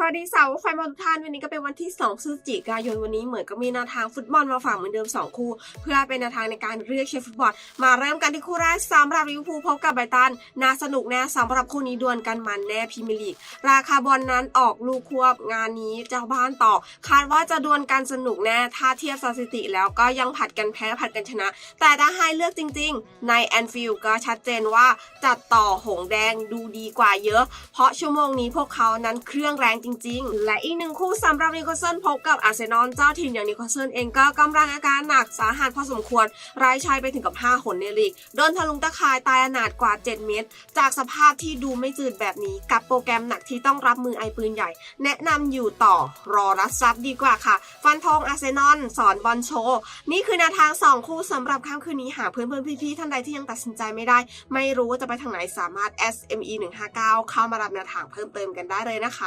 สวัสดีสาวแฟนบอลทุกท่านวันนี้ก็เป็นวันที่2พฤศจิกายนวันนี้เหมือนก็มีแนวทางฟุตบอลมาฝากเหมือนเดิม 2 คู่ เพื่อเป็นแนวทางในการเรียกเชียร์ฟุตบอล มาเริ่มกันที่คู่แรกสำหรับลิเวอร์พูลพบกับไบตันน่าสนุกแน่สำหรับคู่นี้ดวลกันมันแน่พรีเมียร์ลีกราคาบอลนั้นออกลูกควบงานนี้เจ้าบ้านต่อ คาดว่าจะดวลกันสนุกแน่ถ้าเทียบสถิติแล้วก็ยังผัดกันแพ้ผัดกันชนะ แต่ถ้าให้เลือกจริง ๆ ในแอนฟิลด์ก็ชัดเจนว่าจัดต่อหงแดงดูดีกว่าเยอะ เพราะชั่วโมงนี้พวกเขานั้นเครื่องแรงจริง ๆ และอีกหนึ่งคู่สำหรับนิโคลเซนพบกับอาร์เซนอลเจ้าถิ่นอย่างนิโคลเซนเองก็กำลังอาการหนักสาหัสพอสมควรรายชัยไปถึงกับ 5 หนในลีกโดนทะลุงตะข่ายตายอนาถกว่า 7 เมตร จากสภาพที่ดูไม่จืดแบบนี้ กับโปรแกรมหนักที่ต้องรับมือไอปืนใหญ่ แนะนำอยู่ต่อรอรับทรัพย์ดีกว่าค่ะ ฟันธงอาร์เซนอลสอนบอลโชว์นี่คือแนวทาง 2 คู่สำหรับค่ำคืนนี้หากเพื่อนพี่ๆท่านใดที่ยังตัดสินใจไม่ได้ ไม่รู้ว่าจะไปทางไหนสามารถ SME 159เข้ามารับแนวทางเพิ่มเติมกันได้เลยนะคะ